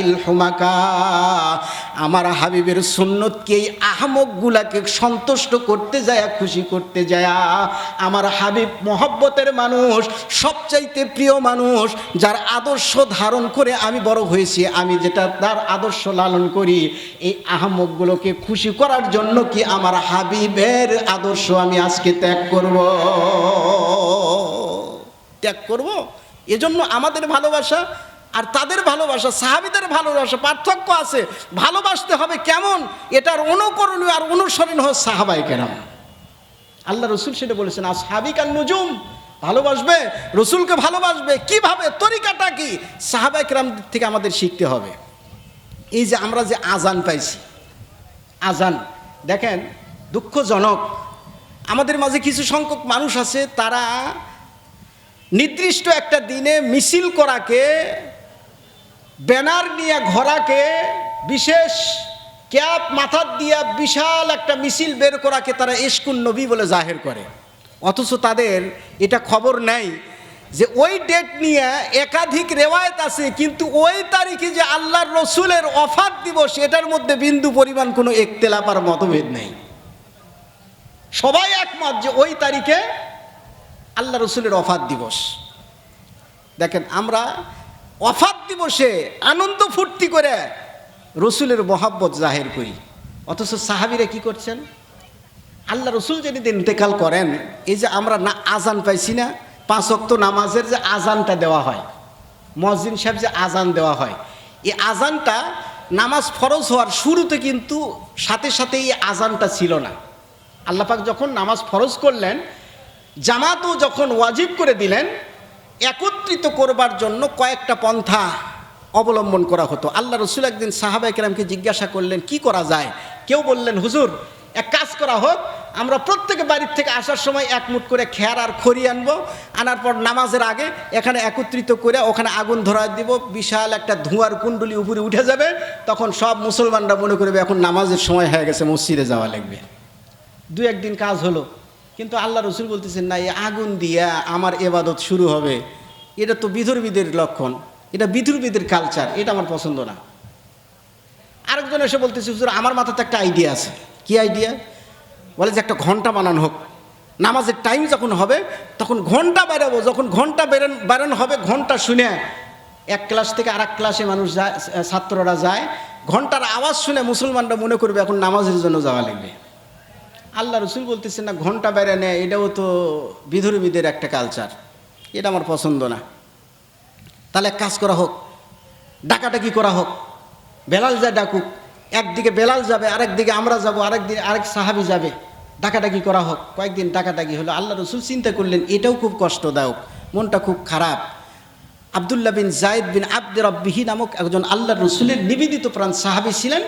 ইল হুমাকা, আমার হাবিবের সুন্নতকে এই আহমকগুলাকে সন্তুষ্ট করতে যায়, খুশি করতে যায়। আমার হাবিব মহব্বতের মানুষ, সবচাইতে প্রিয় মানুষ, যার আদর্শ ধারণ করে আমি বড় হয়েছি। আমি যেটা তার আদর্শ লালন করি, এই আহমকগুলোকে খুশি করার জন্য কি আমার হাবিবের আদর্শ আমি আজকে ত্যাগ করব? ত্যাগ করব? এজন্য আমাদের ভালোবাসা আর তাদের ভালোবাসা, সাহাবিদের ভালোবাসা, পার্থক্য আছে। ভালোবাসতে হবে কেমন? এটার অনুকরণীয় আর অনুসরণ হয় সাহাবাই কেরাম। আল্লাহ রসুল সেটা বলেছেন আর সাহাবিক আর নজুম, ভালোবাসবে? রসুলকে ভালোবাসবে? কীভাবে? তরিকাটা কি? সাহাবাই কেরাম থেকে আমাদের শিখতে হবে। এই যে আমরা যে আজান পাইছি আজান দেখেন, দুঃখজনক। আমাদের মাঝে কিছু সংখ্যক মানুষ আছে, তারা নির্দিষ্ট একটা দিনে মিছিল করাকে ব্যানার নিয়ে ঘোড়াকে বিশেষ ক্যাপ মাথার দিয়া বিশাল একটা মিছিল বের করাকে তারা ইস্কুন নবী বলে জাহের করে। অথচ তাদের এটা খবর নেই যে ওই ডেট নিয়ে একাধিক রেওয়ায়ত আছে, কিন্তু ওই তারিখে যে আল্লাহর রসুলের অফার দিবস, এটার মধ্যে বিন্দু পরিমাণ কোনো একতেলাপার মতভেদ নেই। সবাই একমত যে ওই তারিখে আল্লাহ রসুলের অফার দিবস। দেখেন, আমরা অফাত দিবসে আনন্দ ফুর্তি করে রসুলের মহাব্বত জাহের করি। অথচ সাহাবিরা কি করছেন? আল্লাহ রসুল যেদিন ইন্তেকাল করেন, এই যে আমরা না আজান পাইছি না, পাঁচ অক্ত নামাজের যে আজানটা দেওয়া হয়, মসজিদ সাহেব যে আজান দেওয়া হয়, এই আজানটা নামাজ ফরজ হওয়ার শুরুতে কিন্তু সাথে সাথে এই আজানটা ছিল না। আল্লাপাক যখন নামাজ ফরজ করলেন, জামাতও যখন ওয়াজিব করে দিলেন একত্রিত করবার জন্য কয়েকটা পন্থা অবলম্বন করা হতো। আল্লাহ রসুল একদিন সাহাবাই কেরামকে জিজ্ঞাসা করলেন, কি করা যায়? কেউ বললেন, হুজুর, এক কাজ করা হোক, আমরা প্রত্যেকে বাড়ির থেকে আসার সময় এক মুঠ করে খেয়ার আর খড়ি আনব, আনার পর নামাজের আগে এখানে একত্রিত করে ওখানে আগুন ধরা দিব, বিশাল একটা ধোঁয়ার কুণ্ডলি উপরে উঠে যাবে, তখন সব মুসলমানরা মনে করবে এখন নামাজের সময় হয়ে গেছে, মসজিদে যাওয়া লাগবে। দু একদিন কাজ হলো। কিন্তু আল্লাহ রসুল বলতেছেন, না, এই আগুন দিয়া আমার এবাদত শুরু হবে। এটা তো বিধর্মীদের লক্ষণ। এটা বিধর্মীদের কালচার এটা আমার পছন্দ না। আরেকজন এসে বলতেছে, হুজুর, আমার মাথাতে একটা আইডিয়া আছে। কি আইডিয়া বলে যে একটা ঘণ্টা বানানো হোক। নামাজের টাইম যখন হবে, তখন ঘণ্টা বেরাবো যখন ঘণ্টা বেরোন বেরোন হবে, ঘণ্টা শুনে এক ক্লাস থেকে আর ক্লাসে মানুষ যায়, ছাত্ররা যায়। ঘণ্টার আওয়াজ শুনে মুসলমানরা মনে করবে এখন নামাজের জন্য যাওয়া লাগবে। আল্লাহ রসুল বলতেছেন, না, ঘণ্টা বেড়ে নেয় এটাও তো বিধর্মীদের একটা কালচার এটা আমার পছন্দ না। তাহলে কাজ করা হোক ডাকাডাকি করা হোক? বেলাল যা ডাকুক, একদিকে বেলাল যাবে, আরেক দিকে আমরা যাব, আরেক দিকে আরেক সাহাবি যাবে। ডাকাডাকি করা হোক? কয়েকদিন ডাকাডাকি হলো। আল্লাহ রসুল চিন্তা করলেন, এটাও খুব কষ্টদায়ক, মনটা খুব খারাপ। আবদুল্লাহ বিন জায়দ বিন আব্দ রব্বিহি নামক একজন আল্লাহ রসুলের নিবেদিত প্রাণ সাহাবি ছিলেন।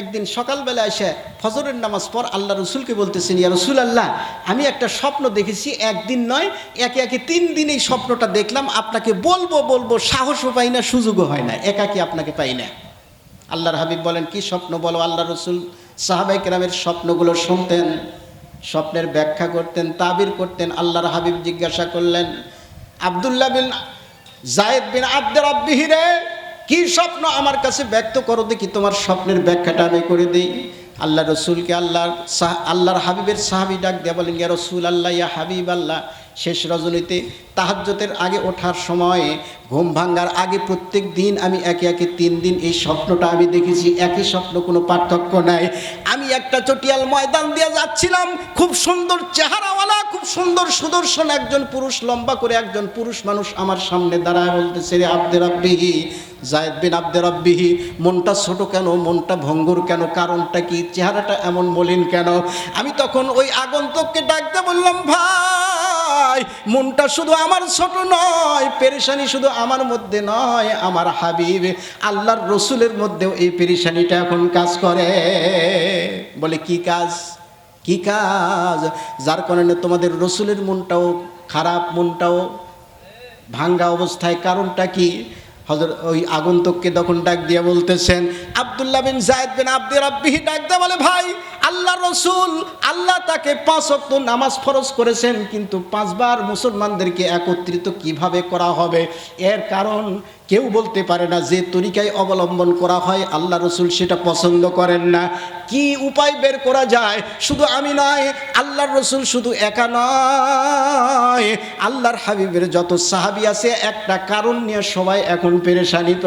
একদিন সকালবেলা এসে ফজরের নামাজ পর আল্লাহ রসুলকে বলতেছেন, ইয়া রসুল আল্লাহ আমি একটা স্বপ্ন দেখেছি, একদিন নয়, একে একে তিন দিন এই স্বপ্নটা দেখলাম, আপনাকে বলব বলব, সাহসও পাই না, সুযোগও হয় না, একাকি আপনাকে পাই না। আল্লাহর হাবিব বলেন, কি স্বপ্ন বলো আল্লাহ রসুল সাহাবাই কেরামের স্বপ্নগুলো শুনতেন, স্বপ্নের ব্যাখ্যা করতেন, তাবির করতেন, আল্লাহর হাবিব জিজ্ঞাসা করলেন, আবদুল্লাহ বিন জায়েদ বিন আব্দের আব্বিহি রে কি স্বপ্ন আমার কাছে ব্যক্ত করো দেখি তোমার স্বপ্নের ব্যাখ্যাটা আমি করে দিই। আল্লাহ রসুলকে আল্লাহর আল্লাহর হাবিবের সাহাবি ডাক দেয়া বলেন, ইয়া রসুল আল্লাহ, ইয়া হাবিব আল্লাহ। শেষ রজনীতে তাহাজ্যতের আগে ওঠার সময় ঘুম ভাঙ্গার আগে প্রত্যেক দিন আমি একে একে তিন দিন এই স্বপ্নটা আমি দেখেছি। একই স্বপ্ন, কোনো পার্থক্য নাই। আমি একটা চটিয়াল ময়দান দিয়ে যাচ্ছিলাম। খুব সুন্দর চেহারাওয়ালা, খুব সুন্দর সুদর্শন একজন পুরুষ, লম্বা করে একজন পুরুষ মানুষ আমার সামনে দাঁড়ায় বলতেছে, রে আব্দের আব্বিহি জায়দ বিন আব্দের আব্বিহি মনটা ছোট কেন, মনটা ভঙ্গুর কেন, কারণটা কি, চেহারাটা এমন মলিন কেন? আমি তখন ওই আগন্তককে ডাকতে বললাম, ভাই, মনটা শুধু আমার ছোট নয়, পেরেশানি শুধু আমার মধ্যে নয়, আমার হাবিব। আল্লাহর রসুলের মধ্যেও এই পেরেশানিটা এখন কাজ করে। বলে, কি কাজ? কি কাজ? যার কারণে তোমাদের রসুলের মনটাও খারাপ, মনটাও ভাঙ্গা অবস্থায়। কারণটা কি? হজর ওই আগন্তককে তখন ডাক দিয়ে বলতেছেন, আবদুল্লাহ বিন জায়দ বিন আব্দুর রাব্বিহি ডাক দিয়ে বলে, ভাই আল্লাহ রসুল, আল্লাহ তাকে পাঁচ অক্ত নামাজ ফরজ করেছেন, কিন্তু পাঁচবার মুসলমানদেরকে একত্রিত কীভাবে করা হবে? এর কারণ কেউ বলতে পারে না, যে তরিকায় অবলম্বন করা হয়, আল্লাহ রসুল সেটা পছন্দ করেন না। কি উপায় বের করা যায়? শুধু আমি নয় আল্লাহর রসুল শুধু একা নয়, আল্লাহর হাবিবের যত সাহাবি আছে, একটা কারণ নিয়ে সবাই এখন পেরেশানিত।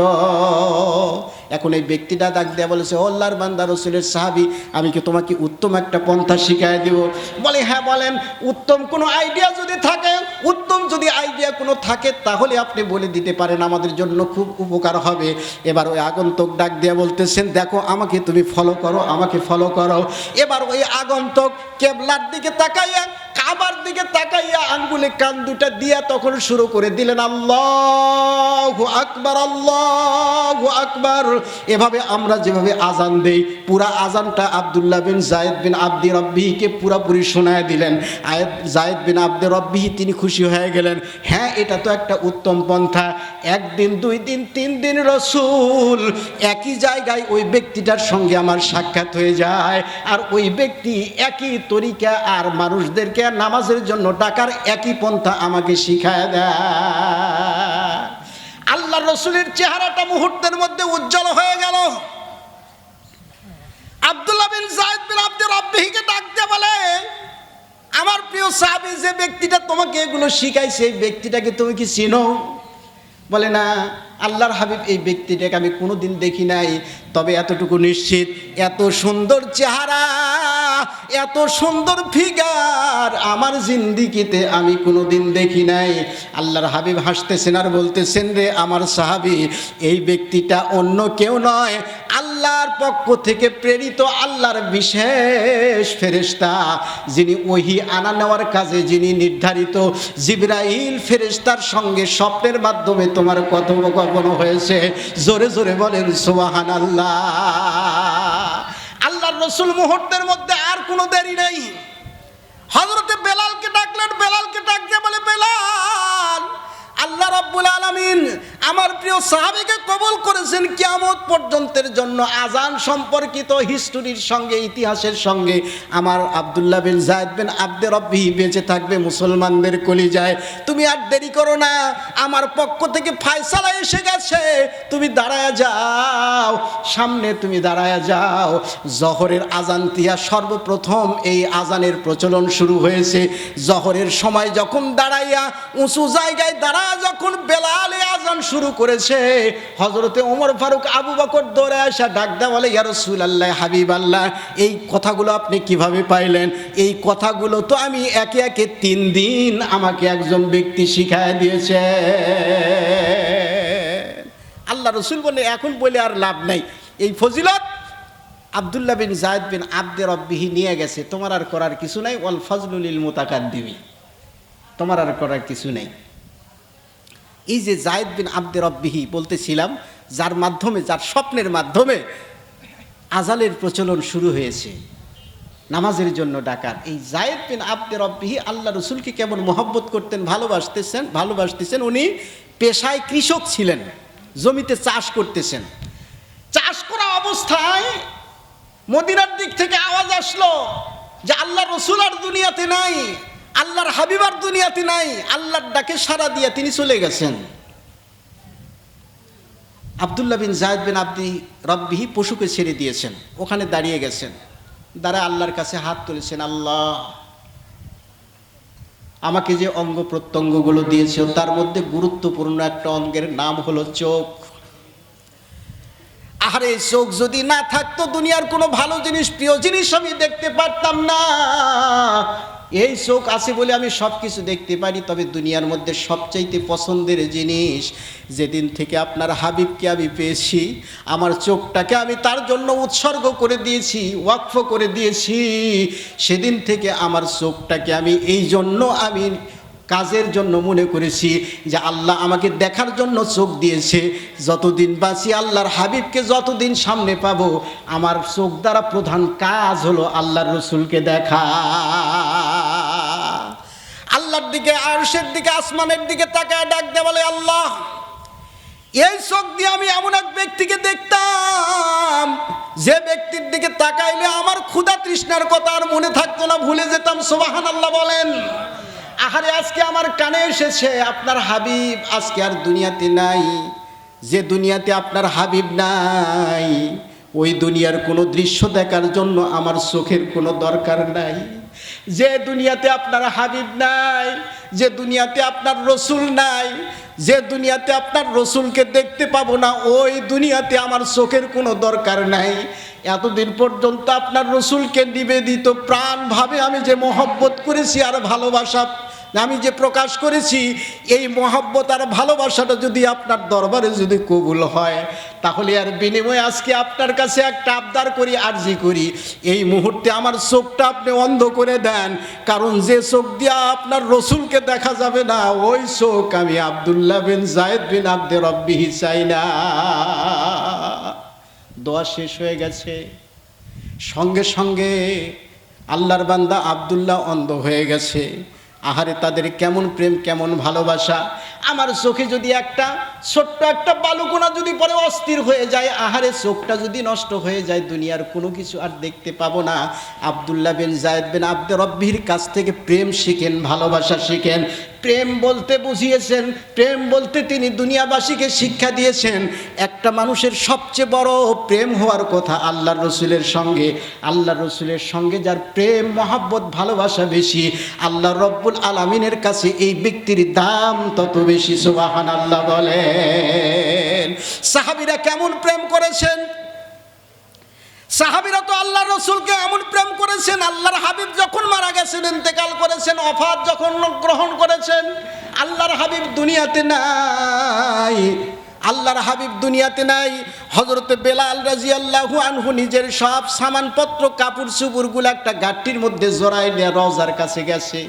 এখন এই ব্যক্তিটা ডাক দেয়া বলেছে "ও আল্লাহর বান্দা, রসুলের সাহাবি, আমি কি তোমাকে উত্তম একটা পন্থা শিখাই দিব? বলে হ্যাঁ বলেন, উত্তম কোনো আইডিয়া যদি থাকে, উত্তম যদি আইডিয়া কোনো থাকে, তাহলে আপনি বলে দিতে পারেন, আমাদের জন্য খুব উপকার হবে। এবার ওই আগন্তক ডাক দিয়ে বলতেছেন, দেখো, আমাকে তুমি ফলো করো, আমাকে ফলো করো। এবার ওই আগন্তক কেবলার দিকে তাকাইয়া কাবার দিকে তাকাইয়া আঙ্গুলে কান দুটা দিয়া তখন শুরু করে দিলেন, আল্লাহ আকবার আল্লাহ আকবার। এভাবে আমরা যেভাবে আজান দেই, পুরা আজানটা আব্দুল্লাহ বিন জায়েদ বিন আব্দি রব্বিহিকে পুরাপুরি শোনায় দিলেন। আয়েদ, জায়েদ বিন আব্দি রব্বিহি তিনি খুশি হয়ে গেলেন হ্যাঁ এটা তো একটা উত্তম পন্থা। একদিন, দুই দিন, তিন দিন রসুল একই জায়গায় ওই ব্যক্তিটার সঙ্গে আমার সাক্ষাৎ হয়ে যায়। আর ওই ব্যক্তি একই তরিকা আর মানুষদেরকে নামাজের জন্য ডাকার একই পন্থা আমাকে শিখায় দেয়। আল্লাহ রসুলের চেহারাটা মুহূর্তের মধ্যে উজ্জ্বল হয়ে গেল। বিন জায়েদ বিন রব্বিহিকে ডাকতে বলে, আমার প্রিয় সাহাবী, যে ব্যক্তিটা তোমাকে এগুলো শিখাইছে এই ব্যক্তিটাকে তুমি কি চিনো? বলে, না, আল্লাহর হাবিব এই ব্যক্তিটাকে আমি কোনোদিন দেখি নাই। তবে এতটুকু নিশ্চিত, এত সুন্দর চেহারা এত সুন্দর ফিগার আমার জিন্দিগিতে আমি কোনোদিন দেখি নাই। আল্লাহর হাবিব হাসতেছেন আর বলতেছেন রে আমার সাহাবি, এই ব্যক্তিটা অন্য কেউ নয়। আল্লাহর পক্ষ থেকে প্রেরিত আল্লাহর বিশেষ ফেরেশতা, যিনি ওহি আনা নেওয়ার কাজে যিনি নির্ধারিত। জিব্রাইল ফেরেশতার সঙ্গে স্বপ্নের মাধ্যমে তোমার কথোপকথন হয়েছে। জোরে জোরে বলেন সোহান আল্লাহ রসুল মুহূর্তের মধ্যে আর কোনো দেরি নেই। হজরতে বেলালকে ডাকলেন, বেলালকে ডাকতে বলে, বেলাল, আল্লাহ রব্বুল আলামিন আমার প্রিয় সাহাবীকে কবুল করেছেন কিয়ামত পর্যন্তের জন্য। আজান সম্পর্কিত হিস্টোরির সঙ্গে, ইতিহাসের সঙ্গে আমার আব্দুল্লাহ বিন জায়দ বিন আব্দে রব্বি বেঁচে থাকবে, মুসলমানদের কলিজায়। তুমি আর দেরি করো না, আমার পক্ষ থেকে ফায়সালা এসে গেছে। তুমি দাঁড়ায় যাও, সামনে তুমি দাঁড়ায় যাও। জহরের আজান তিয়া সর্বপ্রথম এই আজানের প্রচলন শুরু হয়েছে। জহরের সময় যখন দাঁড়াইয়া উঁচু জায়গায় দাঁড়া, যখন বেলালে আজান শুরু করেছে। হজরতে ওমর ফারুক আবু বকর দৌড়ে আসা ডাকদা বলে, ইয়া রসুল আল্লাহ হাবিব আল্লাহ এই কথাগুলো আপনি কীভাবে পাইলেন? এই কথাগুলো তো আমি একে একে তিন দিন আমাকে একজন ব্যক্তি শিখায় দিয়েছে। আল্লাহ রসুল বলে এখন বলে আর লাভ নাই। এই ফজিলত আবদুল্লাহ বিন জায়দ বিন আব্দে রব্বিহি নিয়ে গেছে। তোমার আর করার কিছু নাই। ওয়াল ফজলুলিল মোতাকার দিবি তোমার আর করার কিছু নেই। এই যে জায়দ বিন আব্দে রব্বিহি বলতেছিলাম, যার মাধ্যমে, যার স্বপ্নের মাধ্যমে আজালের প্রচলন শুরু হয়েছে, নামাজের জন্য ডাকার এই জায়েদ বিন আব্দে রব্বিহি আল্লাহ রসুলকে কেমন মহব্বত করতেন, ভালোবাসতেছেন ভালোবাসতেছেন, উনি পেশায় কৃষক ছিলেন, জমিতে চাষ করতেছেন। চাষ করা অবস্থায় মদিনার দিক থেকে আওয়াজ আসলো যে আল্লাহ রসুল আর দুনিয়াতে নাই। আল্লাহর হাবিবার দুনিয়াতে নাই, আল্লাহর ডাকে সারা দিয়ে তিনি চলে গেছেন। আবদুল্লাহ বিন জায়দ বিন আব্দি রব্বিহি পশুকে ছেড়ে দিয়েছেন, ওখানে দাঁড়িয়ে গেছেন। দাঁড়া আল্লাহর কাছে হাত তুলেছেন, আল্লাহ, আমাকে যে অঙ্গ প্রত্যঙ্গগুলো দিয়েছে, তার মধ্যে গুরুত্বপূর্ণ একটা অঙ্গের নাম হলো চোখ। আরে চোখ যদি না থাকতো দুনিয়ার কোনো ভালো জিনিস, প্রিয় জিনিস আমি দেখতে পারতাম না। এই চোখ আছে বলে আমি সব কিছু দেখতে পারি, তবে দুনিয়ার মধ্যে সবচাইতে পছন্দের জিনিস যেদিন থেকে আপনার হাবিবকে আমি পেয়েছি, আমার চোখটাকে আমি তার জন্য উৎসর্গ করে দিয়েছি, ওয়াকফ করে দিয়েছি, সেদিন থেকে আমার চোখটাকে আমি এই জন্য আমি কাজের জন্য মনে করেছি যে আল্লাহ আমাকে দেখার জন্য চোখ দিয়েছে, যতদিন বাঁচি আল্লাহর হাবিবকে যতদিন সামনে পাবো, আমার চোখ দ্বারা প্রধান কাজ হলো আল্লাহর রসুলকে দেখা। দিকে, আরশের দিকে, আসমানের দিকে তাকায় ডাক দে বলে, আল্লাহ, এই চোখ দিয়ে আমি এমন এক ব্যক্তিকে দেখতাম, যে ব্যক্তির দিকে তাকাইলে আমার ক্ষুধা তৃষ্ণার কথা আর মনে থাকতো না, ভুলে যেতাম। সোবাহান আল্লাহ বলেন, আহারে, আজকে আমার কানে এসেছে, আপনার হাবিব আজকে আর দুনিয়াতে নাই। যে দুনিয়াতে আপনার হাবিব নাই, ওই দুনিয়ার কোনো দৃশ্য দেখার জন্য আমার চোখের কোনো দরকার নাই। যে দুনিয়াতে আপনার হাবিব নাই, যে দুনিয়াতে আপনার রসুল নাই, যে দুনিয়াতে আপনার রসুলকে দেখতে পাবো না, ওই দুনিয়াতে আমার চোখের কোনো দরকার নাই। এতদিন পর্যন্ত আপনার রসুলকে নিবেদিত প্রাণভাবে আমি যে মহব্বত করেছি আর ভালোবাসা আমি যে প্রকাশ করেছি, এই মহব্বত আর ভালোবাসাটা যদি আপনার দরবারে যদি কবুল হয়, তাহলে আর বিনিময়ে আজকে আপনার কাছে একটা আবদার করি, আর্জি করি। এই মুহূর্তে আমার চোখটা আপনি অন্ধ করে দেন, কারণ যে চোখ দিয়া আপনার রসুলকে দেখা যাবে না, ওই চোখ আমি আবদুল্লাহ বিন জায়দ বিন আব্দে রব্বিহি চাই না। দোয়া শেষ হয়ে গেছে। সঙ্গে সঙ্গে আল্লাহর বান্দা আবদুল্লাহ অন্ধ হয়ে গেছে। আহারে তাদের কেমন প্রেম কেমন ভালোবাসা? আমার চোখে যদি একটা ছোট্ট একটা বালুকোনা যদি পরে অস্থির হয়ে যায়, আহারে চোখটা যদি নষ্ট হয়ে যায়, দুনিয়ার কোনো কিছু আর দেখতে পাবো না। আবদুল্লাহ বিন জায়দ বিন আব্দে রব্বির কাছ থেকে প্রেম শিখেন, ভালোবাসা শিখেন। প্রেম বলতে বুঝিয়েছেন, প্রেম বলতে তিনি দুনিয়াবাসীকে শিক্ষা দিয়েছেন। একটা মানুষের সবচেয়ে বড় প্রেম হওয়ার কথা আল্লাহর রসুলের সঙ্গে। আল্লাহর রসুলের সঙ্গে যার প্রেম, মহাব্বত, ভালোবাসা বেশি, আল্লাহ রব্বুল আলমিনের কাছে এই ব্যক্তির দাম তত বেশি সুবাহান আল্লাহ বলেন সাহাবিরা কেমন প্রেম করেছেন? সাহাবিরা তো আল্লাহ রসুলকে এমন প্রেম করেছেন, আল্লাহর হাবিব যখন মারা গেছেন, ইন্তেকাল করেছেন, অফাত যখন গ্রহণ করেছেন, আল্লাহর হাবিব দুনিয়াতে নাই। আল্লাহর হাবিব দুনিয়াতে নাই। হজরতে বেলাল রাজি আল্লাহু আনহু নিজের সব সামানপত্র, কাপড় চুপুরগুলো একটা গাঠটির মধ্যে জড়াই নিয়ে রজার কাছে গেছে।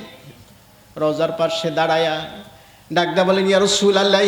রজার পাশে দাঁড়ায়া ডাকদা বলেন, ইয়া রসুল আল্লাহ